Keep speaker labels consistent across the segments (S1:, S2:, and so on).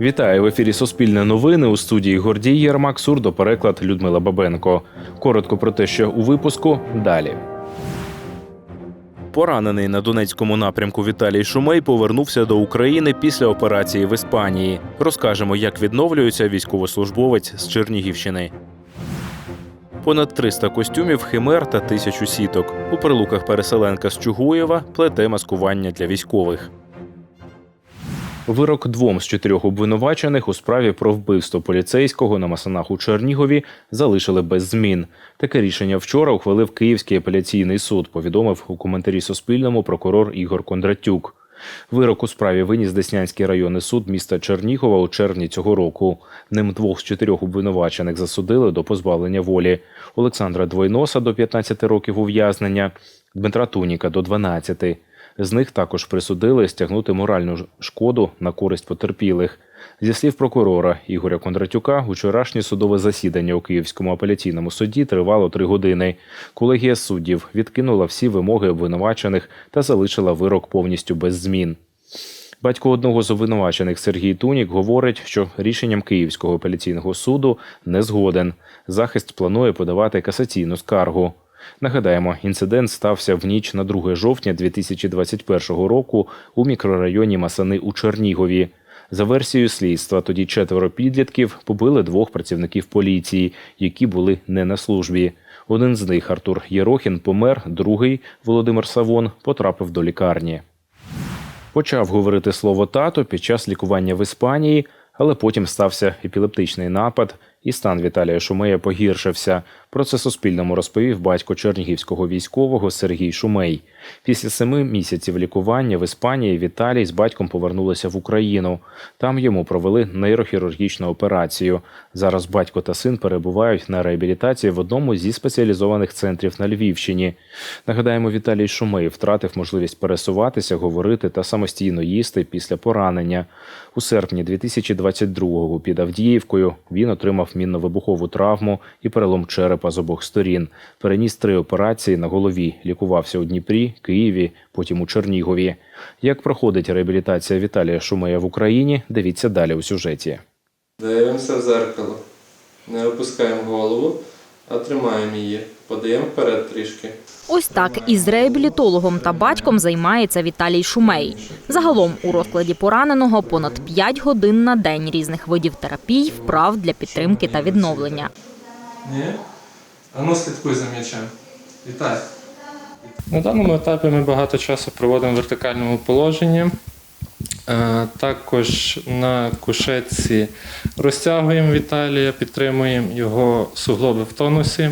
S1: Вітаю в ефірі Суспільне новини у студії Гордій Єрмак, сурдопереклад Людмила Бабенко. Коротко про те, що у випуску далі. Поранений на Донецькому напрямку Віталій Шумей повернувся до України після операції в Іспанії. Розкажемо, як відновлюється військовослужбовець з Чернігівщини. Понад 300 костюмів, химер та тисячу сіток. У прилуках переселенка з Чугуєва плете маскування для військових. Вирок двом з чотирьох обвинувачених у справі про вбивство поліцейського на Масанах у Чернігові залишили без змін. Таке рішення вчора ухвалив Київський апеляційний суд. Повідомив у коментарі Суспільному прокурор Ігор Кондратюк. Вирок у справі виніс Деснянський районний суд міста Чернігова у червні цього року. Ним двох з чотирьох обвинувачених засудили до позбавлення волі. Олександра Двойноса до 15 років ув'язнення, Дмитра Туніка до 12. З них також присудили стягнути моральну шкоду на користь потерпілих. Зі слів прокурора Ігоря Кондратюка, учорашнє судове засідання у Київському апеляційному суді тривало три години. Колегія суддів відкинула всі вимоги обвинувачених та залишила вирок повністю без змін. Батько одного з обвинувачених Сергій Тунік говорить, що рішенням Київського апеляційного суду не згоден. Захист планує подавати касаційну скаргу. Нагадаємо, інцидент стався в ніч на 2 жовтня 2021 року у мікрорайоні Масани у Чернігові. За версією слідства, тоді четверо підлітків побили двох працівників поліції, які були не на службі. Один з них, Артур Єрохін, помер, другий Володимир Савон потрапив до лікарні. Почав говорити слово тато під час лікування в Іспанії, але потім стався епілептичний напад, і стан Віталія Шумея погіршився. Про це Суспільному розповів батько чернігівського військового Сергій Шумей. Після семи місяців лікування в Іспанії Віталій з батьком повернулися в Україну. Там йому провели нейрохірургічну операцію. Зараз батько та син перебувають на реабілітації в одному зі спеціалізованих центрів на Львівщині. Нагадаємо, Віталій Шумей втратив можливість пересуватися, говорити та самостійно їсти після поранення. У серпні 2022-го під Авдіївкою він отримав мінно-вибухову травму і перелом черепа з обох сторін. Переніс три операції на голові. Лікувався у Дніпрі, Києві, потім у Чернігові. Як проходить реабілітація Віталія Шумея в Україні? Дивіться далі у сюжеті.
S2: Дивимося в зеркало. Не опускаємо голову, а тримаємо її. Подаємо вперед трішки.
S3: Ось так із реабілітологом та батьком займається Віталій Шумей. Загалом у розкладі пораненого понад 5 годин на день різних видів терапій, вправ для підтримки та відновлення.
S2: Ні? А ну слідкуй за м'ячем. Вітай.
S4: На даному етапі ми багато часу проводимо в вертикальному положенні. Е, Також на кушетці розтягуємо Віталія, підтримуємо його суглоби в тонусі.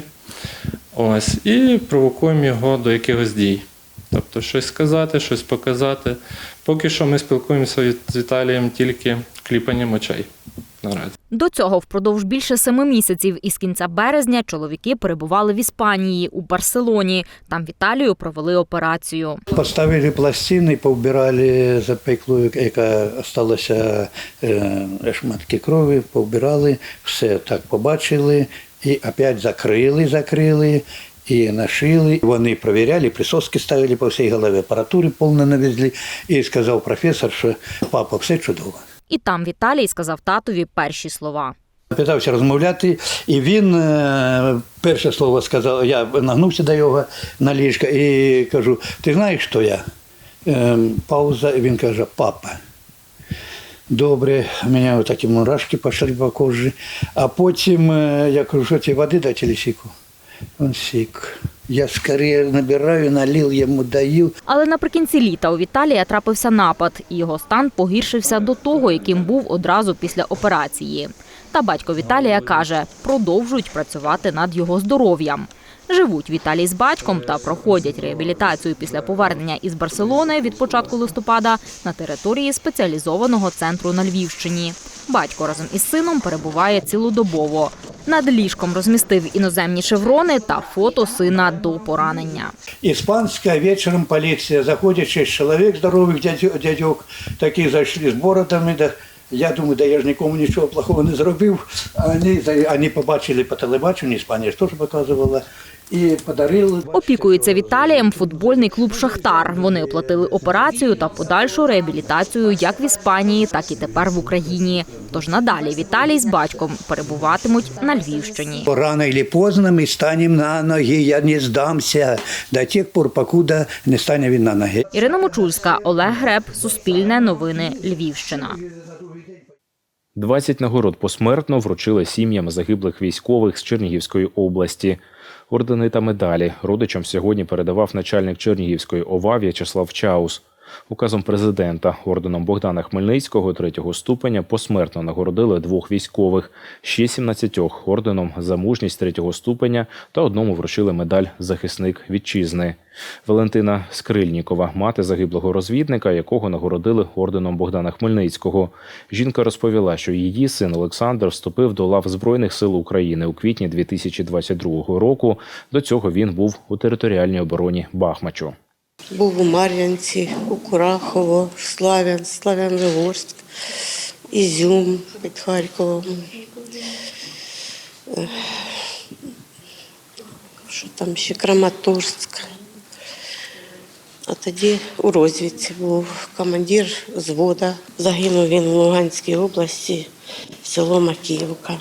S4: Ось, і провокуємо його до якихось дій. Тобто щось сказати, щось показати. Поки що ми спілкуємося з Віталієм тільки кліпанням очей наразі.
S3: До цього впродовж більше семи місяців із кінця березня чоловіки перебували в Іспанії у Барселоні. Там Віталію провели операцію.
S5: Поставили пластини, повбирали запеклу, яка залишилася е, шматки крові, повбирали, все так побачили і опять закрили, закрили. І нашили. Вони перевіряли, присоски ставили по всій голові, апаратури повно навезли. І сказав професор, що папа, все чудово.
S3: І там Віталій сказав татові перші слова.
S5: Питався розмовляти, і він е, перше слово сказав, я нагнувся до його на ліжка і кажу, ти знаєш, хто я? Е, пауза, і він каже, папа. Добре, у мене такі мурашки пішли по кожі. А потім е, я кажу, що тебе води дати чи сіку? Він сік. Я скоріше набираю, налив йому даю.
S3: Але наприкінці літа у Віталія трапився напад, і його стан погіршився до того, яким був одразу після операції. Та батько Віталія каже, продовжують працювати над його здоров'ям. Живуть Віталій з батьком та проходять реабілітацію після повернення із Барселони від початку листопада на території спеціалізованого центру на Львівщині. Батько разом із сином перебуває цілодобово. Над ліжком розмістив іноземні шеврони та фото сина до поранення.
S5: Іспанська вечором поліція, заходячи шесть чоловік здорових дядьок, такі зайшли з бородами. Да. Я думаю, да я ж нікому нічого плохого не зробив. Вони, вони побачили по телебаченню, Іспанія ж теж показувала. І подарили.
S3: Опікується Віталієм футбольний клуб Шахтар. Вони оплатили операцію та подальшу реабілітацію як в Іспанії, так і тепер в Україні. Тож надалі Віталій з батьком перебуватимуть на Львівщині.
S5: Рано или поздно ми станемо на ноги, я не здамся до тих пор, покуда не стане він на ноги.
S3: Ірина Мочульська, Олег Греб, Суспільне новини, Львівщина.
S1: 20 нагород посмертно вручили сім'ям загиблих військових з Чернігівської області. Ордени та медалі родичам сьогодні передавав начальник Чернігівської ОВА В'ячеслав Чаус. Указом президента орденом Богдана Хмельницького третього ступеня посмертно нагородили двох військових, ще 17 орденом за мужність третього ступеня та одному вручили медаль захисник вітчизни. Валентина Скрильнікова, мати загиблого розвідника, якого нагородили орденом Богдана Хмельницького. Жінка розповіла, що її син Олександр вступив до лав Збройних сил України у квітні 2022 року. До цього він був у територіальній обороні Бахмачу.
S6: Був у Мар'янці, у Курахово, Славян, Славян-Вигорськ, Ізюм під Харковом. Що там ще Краматорськ. А тоді у розвідці був командир звода. Загинув він в Луганській області, село Макіївка.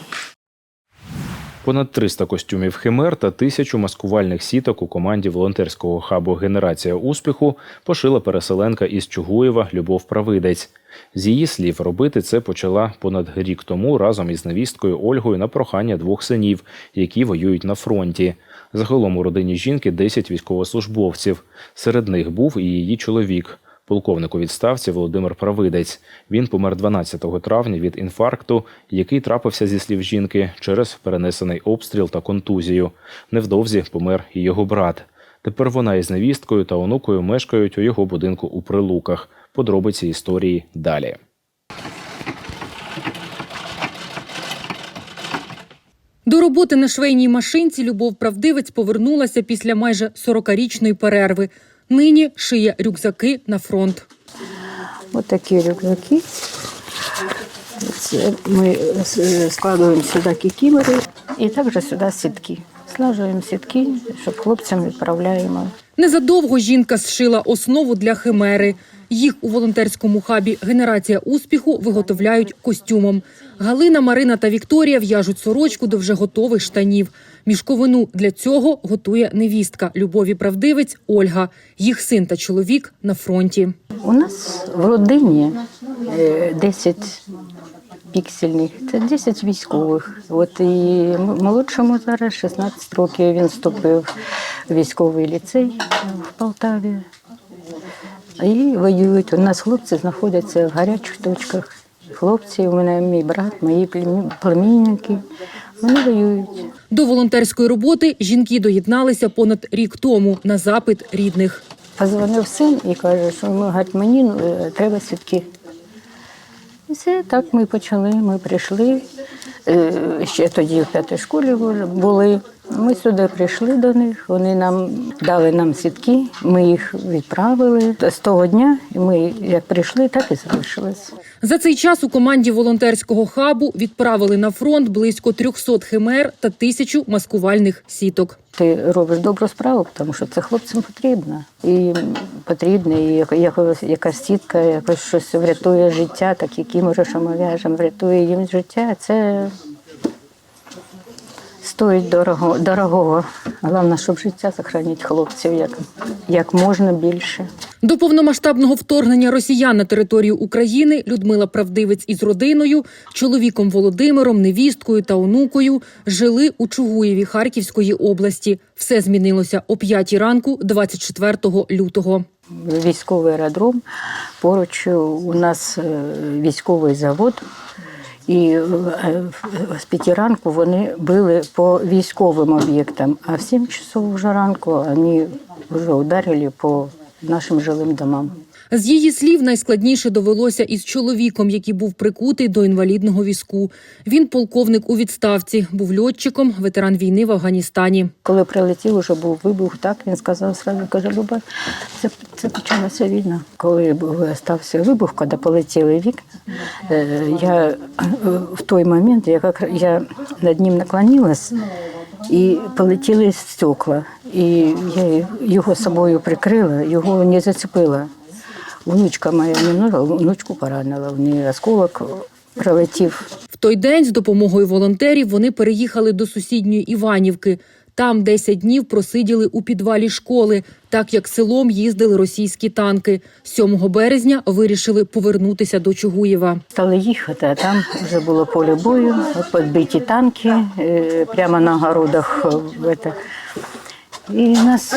S1: Понад 300 костюмів химер та тисячу маскувальних сіток у команді волонтерського хабу Генерація успіху пошила переселенка із Чугуєва Любов Правидець. З її слів, робити це почала понад рік тому разом із невісткою Ольгою на прохання двох синів, які воюють на фронті. Загалом у родині жінки 10 військовослужбовців. Серед них був і її чоловік. Полковник у відставці Володимир Правидець. Він помер 12 травня від інфаркту, який трапився зі слів жінки через перенесений обстріл та контузію. Невдовзі помер і його брат. Тепер вона із невісткою та онукою мешкають у його будинку у Прилуках. Подробиці історії далі.
S7: До роботи на швейній машинці Любов Правдивець повернулася після майже 40-річної перерви. Нині шиє рюкзаки на фронт.
S8: Ось такі рюкзаки. Це Ми складуємо сюди кікімери і також сюди сюда Слаживаем сетки, щоб хлопцям відправляємо.
S7: Незадовго жінка зшила основу для химери. Їх у волонтерському хабі Генерація успіху виготовляють костюмом. Галина, Марина та Вікторія в'яжуть сорочку до вже готових штанів. Мішковину для цього готує невістка Любові Правдивець Ольга. Їх син та чоловік на фронті.
S8: У нас в родині е, 10 піксельних, це 10 військових. От і молодшому зараз 16 років він вступив в військовий ліцей в Полтаві. І воюють. У нас хлопці знаходяться в гарячих точках. Хлопці, у мене мій брат, мої племінники. Вони воюють.
S7: До волонтерської роботи жінки доєдналися понад рік тому на запит рідних.
S8: Позвонив син і каже, що ми гать, мені е, треба сітки. І все, так ми почали, ми прийшли. Е, Ще тоді в п'ятій школі були. Ми сюди прийшли до них, вони нам дали нам сітки, ми їх відправили. З того дня ми як прийшли, так і залишились.
S7: За цей час у команді волонтерського хабу відправили на фронт близько 300 химер та тисячу маскувальних сіток.
S8: Ти робиш добру справу, тому що це хлопцям потрібно. І потрібно, і як- якось, якась сітка, якось щось врятує життя, так які ми в'яжемо, врятує їм життя. Це стоїть дорого, дорогого. Головне, щоб життя сохранити хлопців як, як можна більше.
S7: До повномасштабного вторгнення росіян на територію України Людмила Правдивець із родиною, чоловіком Володимиром, невісткою та онукою жили у Чугуєві Харківської області. Все змінилося о 5 ранку, 24 лютого.
S8: Військовий аеродром, поруч у нас е, військовий завод. І е, з п'яті ранку вони били по військовим об'єктам, а в сім часов вже ранку вони вже ударили по нашим жилим домам.
S7: З її слів, найскладніше довелося із чоловіком, який був прикутий до інвалідного візку. Він полковник у відставці, був льотчиком, ветеран війни в Афганістані.
S8: Коли прилетів, вже був вибух, так він сказав сразу, каже, Люба, це, це почалася війна. Коли стався вибух, коли полетіли вікна, е, я е, в той момент я, як, я над ним наклонилась і полетіли стекла. І я його собою прикрила, його не зацепила. Внучка моя немного, внучку поранила, в неї осколок прилетів.
S7: В той день з допомогою волонтерів вони переїхали до сусідньої Іванівки. Там 10 днів просиділи у підвалі школи, так як селом їздили російські танки. 7 березня вирішили повернутися до Чугуєва.
S8: Стали їхати, а там вже було поле бою, підбиті танки е, прямо на городах. Е. І нас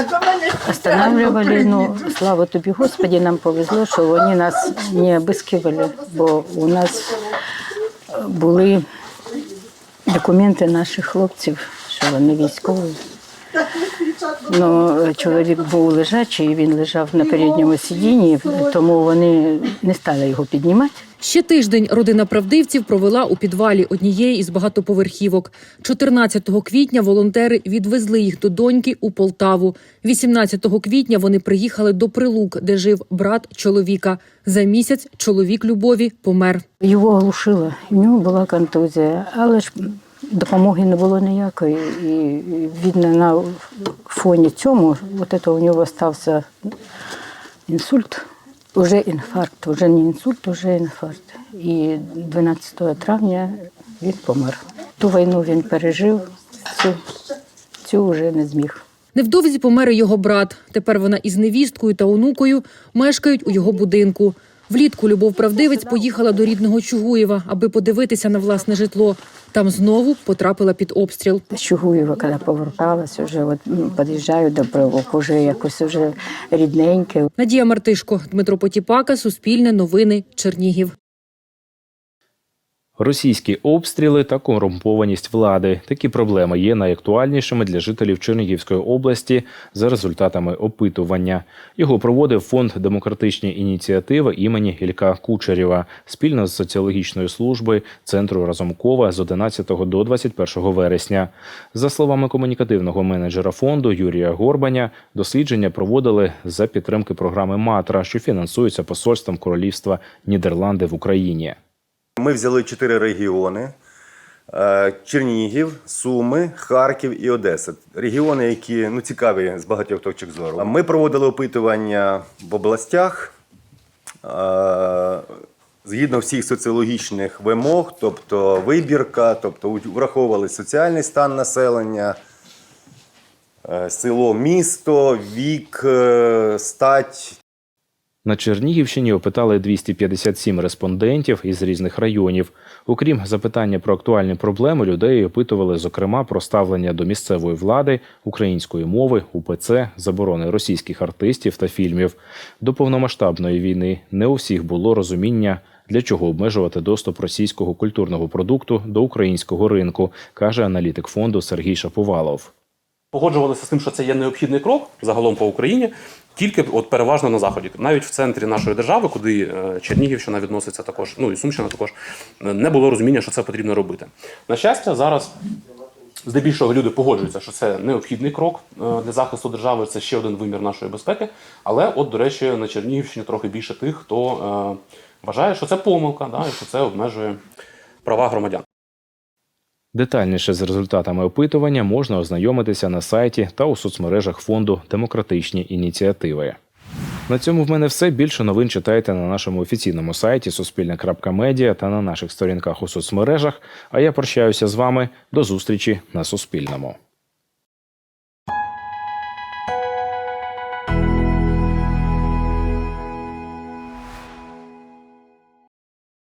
S8: останавливали. Ну, слава тобі, Господі, нам повезло, що вони нас не обискивали, бо у нас е, були документи наших хлопців, що вони військові. Ну, чоловік був лежачий, він лежав на передньому сидінні, тому вони не стали його піднімати.
S7: Ще тиждень родина правдивців провела у підвалі однієї із багатоповерхівок. 14 квітня волонтери відвезли їх до доньки у Полтаву. 18 квітня вони приїхали до Прилук, де жив брат чоловіка. За місяць чоловік Любові помер.
S8: Його оглушило, в нього була контузія, але ж допомоги не було ніякої. І видно, на фоні цьому от у нього стався інсульт. Уже інфаркт, вже не інсульт, уже інфаркт. І 12 травня він помер. Ту війну він пережив, цю, цю вже не зміг.
S7: Невдовзі помер його брат. Тепер вона із невісткою та онукою мешкають у його будинку. Влітку Любов Правдивець поїхала до рідного Чугуєва, аби подивитися на власне житло. Там знову потрапила під обстріл.
S8: З Чугуєва, коли поверталась, вже от, під'їжджаю до Прилук, вже якось вже рідненьке.
S7: Надія Мартишко, Дмитро Потіпака, Суспільне новини, Чернігів.
S1: Російські обстріли та корумпованість влади. Такі проблеми є найактуальнішими для жителів Чернігівської області за результатами опитування. Його проводив фонд демократичні ініціативи імені Ілька Кучерєва спільно з соціологічної служби центру Разумкова з 11 до 21 вересня. За словами комунікативного менеджера фонду Юрія Горбаня, дослідження проводили за підтримки програми Матра, що фінансується посольством Королівства Нідерланди в Україні.
S9: Ми взяли чотири регіони: е, Чернігів, Суми, Харків і Одеса. Регіони, які ну, цікаві з багатьох точок зору. Ми проводили опитування в областях. е, Згідно всіх соціологічних вимог, тобто вибірка, тобто враховували соціальний стан населення, е, село, місто, вік, стать,
S1: На Чернігівщині опитали 257 респондентів із різних районів. Окрім запитання про актуальні проблеми, людей опитували зокрема про ставлення до місцевої влади, української мови, УПЦ, заборони російських артистів та фільмів. До повномасштабної війни не у всіх було розуміння, для чого обмежувати доступ російського культурного продукту до українського ринку, каже аналітик фонду Сергій Шаповалов.
S10: Погоджувалися з тим, що це є необхідний крок загалом по Україні, тільки от переважно на заході, навіть в центрі нашої держави, куди е, Чернігівщина відноситься також, ну і Сумщина також е, не було розуміння, що це потрібно робити. На щастя, зараз. Здебільшого люди погоджуються, що це необхідний крок е, для захисту держави, це ще один вимір нашої безпеки. Але, от, до речі, на Чернігівщині трохи більше тих, хто е, вважає, що це помилка, да, і що це обмежує права громадян.
S1: Детальніше з результатами опитування можна ознайомитися на сайті та у соцмережах фонду Демократичні ініціативи. На цьому в мене все. Більше новин читайте на нашому офіційному сайті Суспільне.Медіа та на наших сторінках у соцмережах. А я прощаюся з вами до зустрічі на Суспільному.